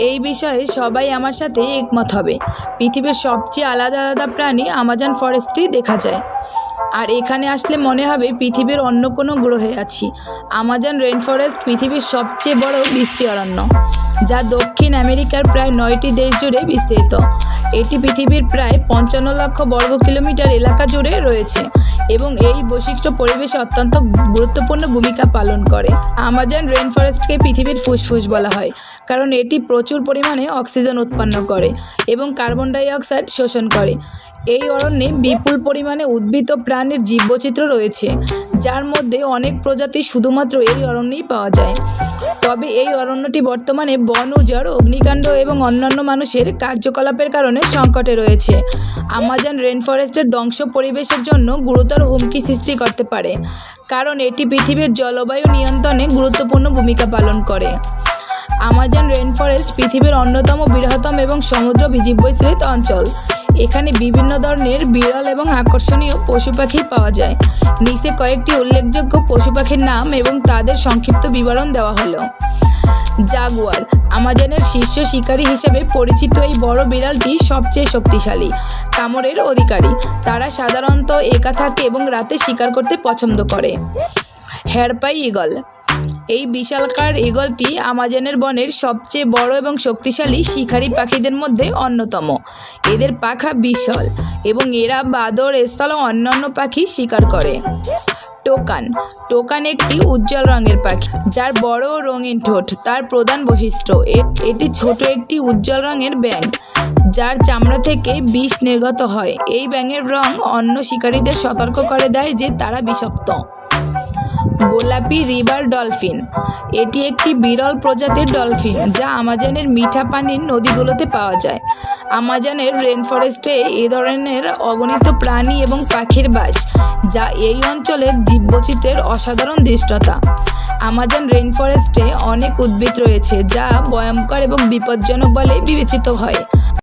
এই বিষয়ে সবাই আমার সাথে একমত হবে। পৃথিবীর সবচেয়ে আলাদা আলাদা প্রাণী আমাজন ফরেস্টেই দেখা যায়। আর এখানে আসলে মনে হবে পৃথিবীর অন্য কোনো গ্রহে আছি। আমাজন রেন ফরেস্ট পৃথিবীর সবচেয়ে বড় বৃষ্টি অরণ্য, যা দক্ষিণ আমেরিকার প্রায় নয়টি দেশ জুড়ে বিস্তৃত। এটি পৃথিবীর প্রায় পঞ্চান্ন লক্ষ বর্গ কিলোমিটার এলাকা জুড়ে রয়েছে এবং এই বৈশিষ্ট্য পরিবেশে অত্যন্ত গুরুত্বপূর্ণ ভূমিকা পালন করে। আমাজন রেন ফরেস্টকে পৃথিবীর ফুসফুস বলা হয়। কারণ এটি প্রচুর পরিমাণে অক্সিজেন উৎপন্ন করে এবং কার্বন ডাই অক্সাইড শোষণ করে। এই অরণ্যে বিপুল পরিমাণে উদ্ভিদ ও প্রাণীর জীববৈচিত্র্য রয়েছে, যার মধ্যে অনেক প্রজাতি শুধুমাত্র এই অরণ্যেই পাওয়া যায়। তবে এই অরণ্যটি বর্তমানে বন, উজাড়, অগ্নিকাণ্ড এবং অন্যান্য মানুষের কার্যকলাপের কারণে সংকটে রয়েছে। আমাজন রেন ফরেস্টের ধ্বংস পরিবেশের জন্য গুরুতর হুমকি সৃষ্টি করতে পারে, কারণ এটি পৃথিবীর জলবায়ু নিয়ন্ত্রণে গুরুত্বপূর্ণ ভূমিকা পালন করে। আমাজন রেন ফরেস্ট পৃথিবীর অন্যতম বৃহত্তম এবং সমুদ্র জীববৈচিত্র্য অঞ্চল। এখানে বিভিন্ন ধরনের বিরল এবং আকর্ষণীয় পশু পাখি পাওয়া যায়। নিচে কয়েকটি উল্লেখযোগ্য পশু পাখির নাম এবং তাদের সংক্ষিপ্ত বিবরণ দেওয়া হলো। জাগুয়ার, আমাজনের শীর্ষ শিকারী হিসেবে পরিচিত এই বড় বিড়ালটি সবচেয়ে শক্তিশালী, কামড়ের অধিকারী। তারা সাধারণত একা থাকে এবং রাতে শিকার করতে পছন্দ করে। হ্যারপাই ঈগল এই বিশালকার ঈগলটি আমাজনের বনের সবচেয়ে বড় এবং শক্তিশালী শিকারী পাখিদের মধ্যে অন্যতম। এদের পাখা বিশাল এবং এরা বাদর স্থল অন্যান্য পাখি শিকার করে। টোকান। টোকান একটি উজ্জ্বল রঙের পাখি, যার বড় রঙিন ঠোঁট, তার প্রধান বৈশিষ্ট্য এটি ছোট একটি উজ্জ্বল রঙের ব্যাঙ, যার চামড়া থেকে বিষ নির্গত হয়। এই ব্যাঙের রং অন্য শিকারীদের সতর্ক করে দেয় যে তারা বিষাক্ত। গোলাপি রিভার ডলফিন। এটি একটি বিরল প্রজাতির ডলফিন, যা আমাজনের মিঠা পানির নদীগুলোতে পাওয়া যায়। আমাজনের রেন ফরেস্টে এ ধরনের অগণিত প্রাণী এবং পাখির বাস, যা এই অঞ্চলের জীববৈচিত্র্যের অসাধারণ দৃষ্টতা। আমাজন রেন ফরেস্টে অনেক উদ্ভিদ রয়েছে, যা ভয়ঙ্কর এবং বিপজ্জনক বলে বিবেচিত হয়।